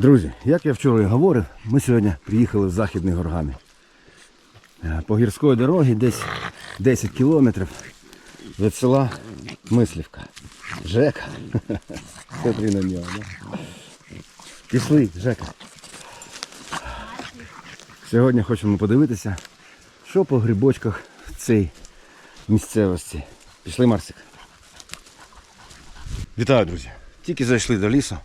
Друзі, як я вчора і говорив, ми сьогодні приїхали в Західний Горгани. Е, По гірської дорогі десь 10 кілометрів від села Мислівка. Жека. Смотри на нього. Да? Пішли, Жека. Сьогодні хочемо подивитися, що по грибочках в цій місцевості. Пішли, Марсик. Вітаю, друзі. Тільки зайшли до лісу.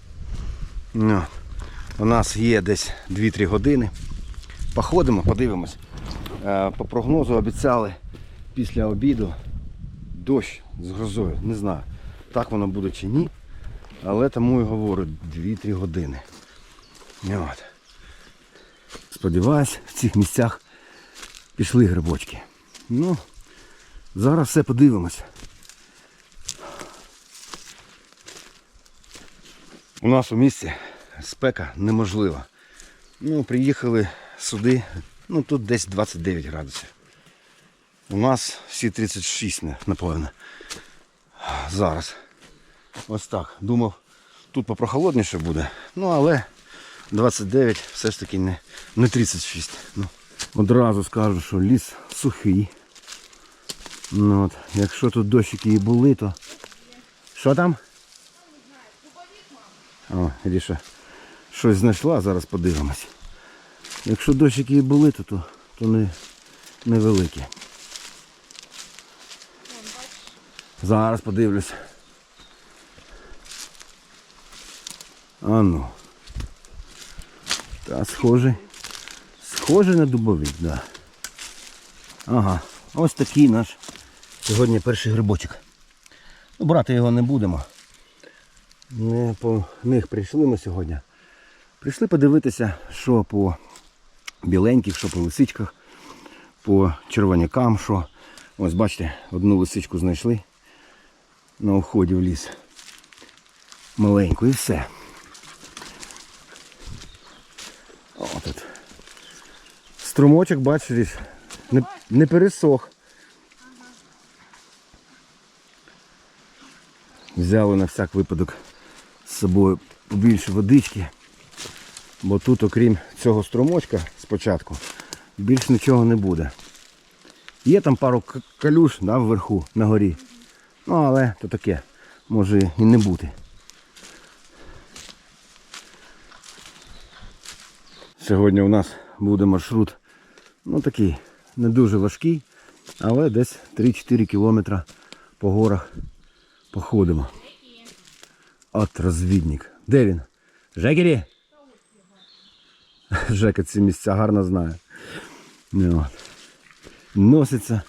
У нас є десь 2-3 години. Походимо, подивимось. Е, По прогнозу обіцяли після обіду дощ з грозою. Не знаю, так воно буде чи ні. Але тому і говорю 2-3 години. От. Сподіваюсь, в цих місцях пішли грибочки. Ну, зараз все подивимось. У нас у місті спека неможлива. Ну, приїхали сюди, ну тут десь 29 градусів. У нас всі 36, напевно. Зараз. Ось так. Думав, тут попрохолодніше буде. Ну, але 29 все ж таки не, не 36. Ну. Одразу скажу, що ліс сухий. Ну, от, якщо тут дощики і були, то. Що там? О, Ріша щось знайшла, зараз подивимось. Якщо дощики і були, то, то, то не, невеликі. Зараз подивлюсь. А ну. Та схожий. Схожий на дубовик, так. Да. Ага. Ось такий наш сьогодні перший грибочок. Ну, брати його не будемо. Не по них прийшли ми сьогодні. Прийшли подивитися, що по біленьких, що по лисичках, по червонякам, що. Ось бачите, одну лисичку знайшли на уході в ліс. Маленьку і все. О, тут. Струмочок, бачиш, не, не пересох. Взяли на всяк випадок з собою побільше водички. Бо тут, окрім цього струмочка спочатку, більш нічого не буде. Є там пару калюш да, вверху, на горі. Ну, але то таке, може і не бути. Сьогодні у нас буде маршрут, ну такий, не дуже важкий, але десь 3-4 кілометра по горах походимо. От розвідник. Де він? Жекері? Жека ці місця гарно знає. Ну, от. Носиться.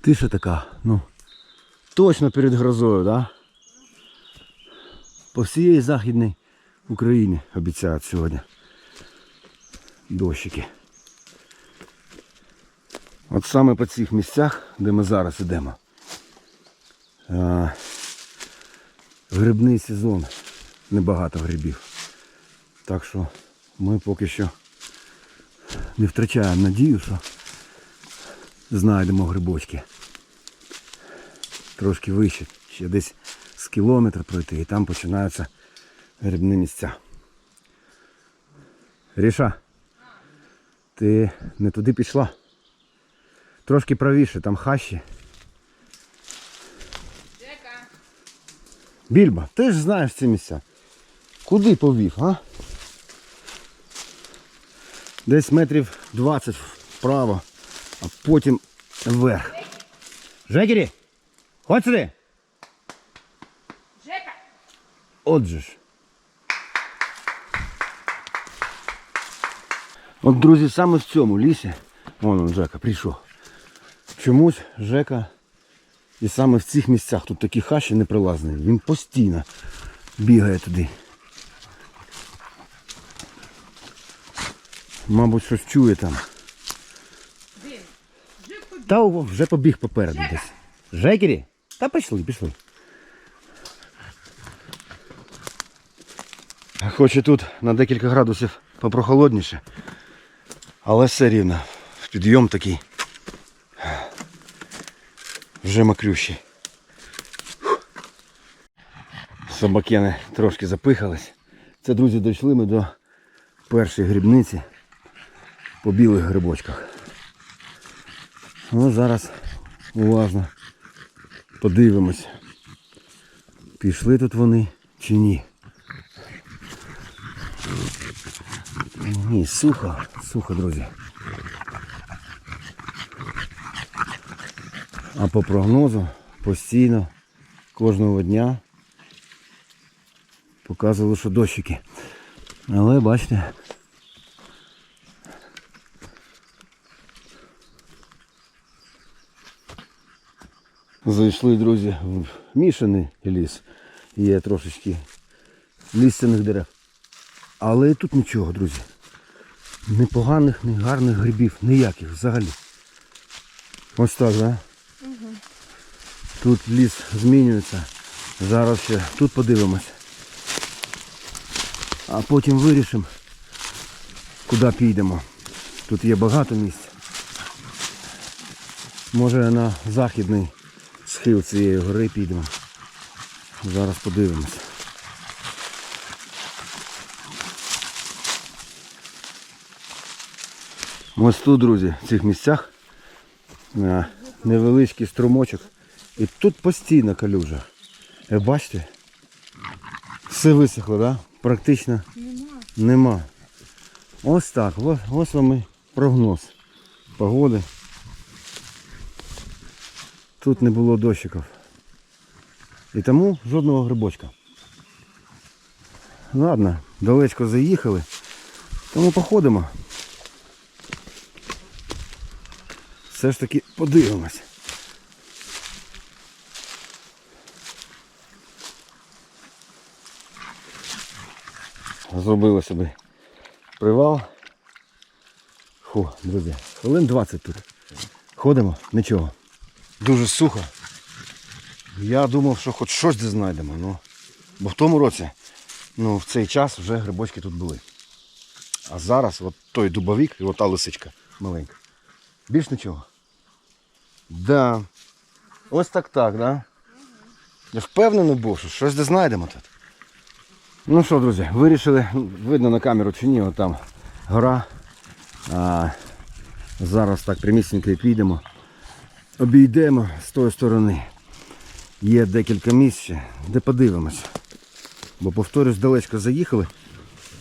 Тиша така, ну, точно перед грозою, да? По всієї Західній Україні обіцяють сьогодні дощики. От саме по цих місцях, де ми зараз йдемо. Грибний сезон. Небагато грибів. Так що ми поки що не втрачаємо надію, що знайдемо грибочки. Трошки вище, ще десь з кілометр пройти і там починаються грибні місця. Ріша, ти не туди пішла. Трошки правіше, там хащі. Більба, ти ж знаєш ці місця. Куди повів, а? Десь метрів 20 вправо, а потім вверх. Жекері! Ходь сюди! Жека! Отже ж. От, друзі, саме в цьому лісі, вон он Жека прийшов. Чомусь Жека і саме в цих місцях тут такі хащі неприлазні. Він постійно бігає туди. Мабуть, щось чує там. Та вже побіг попереду десь. Жекері? Та пішли, пішли. Хоч і тут на декілька градусів попрохолодніше, але все рівно. Підйом такий Вже мокрющий. Собакени трошки запихались. Це, друзі, дійшли ми до першої грибниці по білих грибочках. Ну, зараз уважно подивимось, пішли тут вони чи ні. Ні, сухо, сухо, друзі. А по прогнозу постійно кожного дня показували, що дощики. Але бачите. Зайшли, друзі, в мішаний ліс. Є трошечки лістяних дерев. Але і тут нічого, друзі. Ні поганих, гарних грибів, ніяких взагалі. Ось так? Да? Тут ліс змінюється. Зараз ще тут подивимось. А потім вирішимо, куди підемо. Тут є багато місць. Може на західний схил цієї гори підемо. Зараз подивимось. Ось тут, друзі, в цих місцях е, невеличкий струмочок. І тут постійна калюжа. Як бачите? Все висохло, да? Практично Нема. нема. Ось так. Ось, ось вам і прогноз погоди. Тут не було дощиків. І тому жодного грибочка. Ладно, далечко заїхали. Тому походимо. Все ж таки подивимось. Зробили собі привал. Фу, друзі, хвилин 20 тут. Ходимо, нічого. Дуже сухо. Я думав, що хоч щось де знайдемо. Ну, бо в тому році, ну, в цей час вже грибочки тут були. А зараз от той дубовик і ота лисичка маленька. Більш нічого. Да. Ось так так, да? Я впевнений був, що щось де знайдемо тут. Ну що, друзі, вирішили, видно на камеру чи ні, там гора. А, зараз так прямісінько і підемо. Обійдемо з тої сторони. Є декілька місць, де подивимось. Бо повторюсь, далечко заїхали.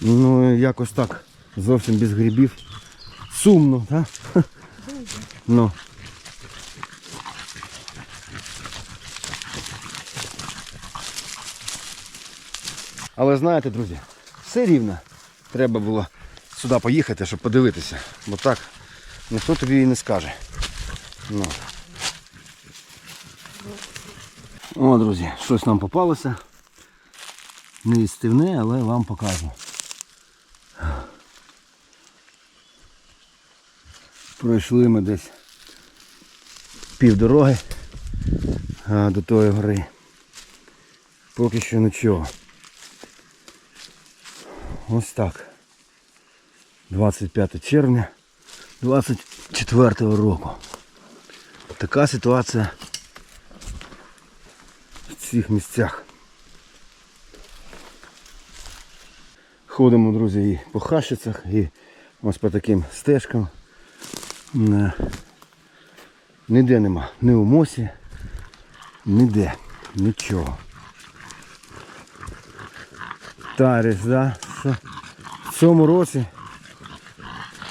Ну якось так. Зовсім без грибів. Сумно, так? Ну. Але знаєте, друзі, все рівно треба було сюди поїхати, щоб подивитися. Бо так ніхто тобі і не скаже. Ну. О, друзі, щось нам попалося. Не істивне, але вам покажу. Пройшли ми десь півдороги до тої гори. Поки що нічого. Ось так. 25 червня 24 року. Така ситуація в цих місцях. Ходимо, друзі, і по хащицях, і ось по таким стежкам. Е, Ніде нема, ні у мосі, ніде, нічого. Тариш, да? Що в цьому році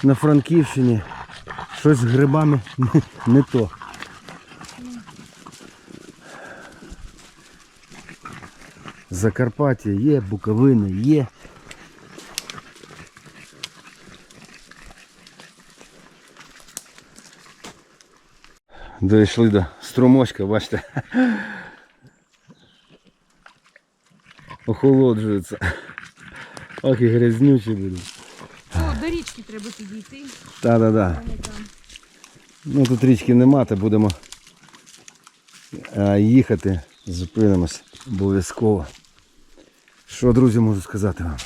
на Франківщині щось з грибами не, то. Закарпаття є, Буковина є. Дійшли до струмочка, бачите. Охолоджується. Ох і грязнючі будуть. О, до річки треба підійти. Та-да-да. Ну тут річки нема, то будемо їхати, зупинимось обов'язково. Що, друзі, можу сказати вам?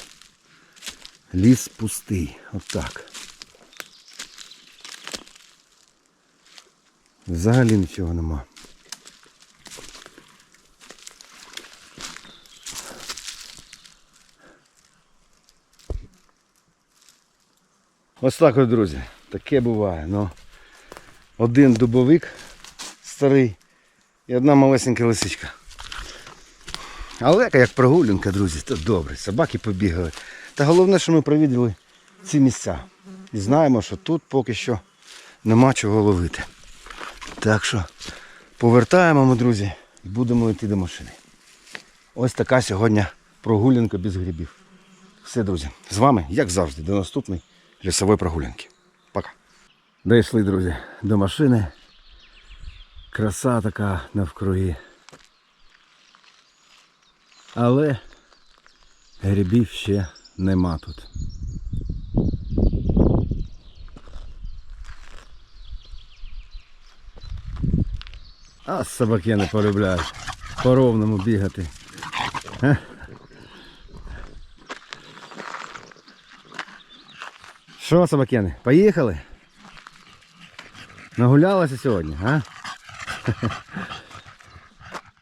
Ліс пустий. Отак. Взагалі нічого нема. Ось так от, друзі. Таке буває. Ну, один дубовик старий і одна малесенька лисичка. Але як прогулянка, друзі, то добре. Собаки побігали. Та головне, що ми провідали ці місця. І знаємо, що тут поки що нема чого ловити. Так що повертаємо ми, друзі, і будемо йти до машини. Ось така сьогодні прогулянка без грибів. Все, друзі, з вами, як завжди, до наступної лісової прогулянки. Пока. Дійшли, друзі, до машини. Краса така навкруги. Але грибів ще нема тут. А собаки не полюбляють по ровному бігати. Що, собакени, поїхали? Нагулялася сьогодні, а?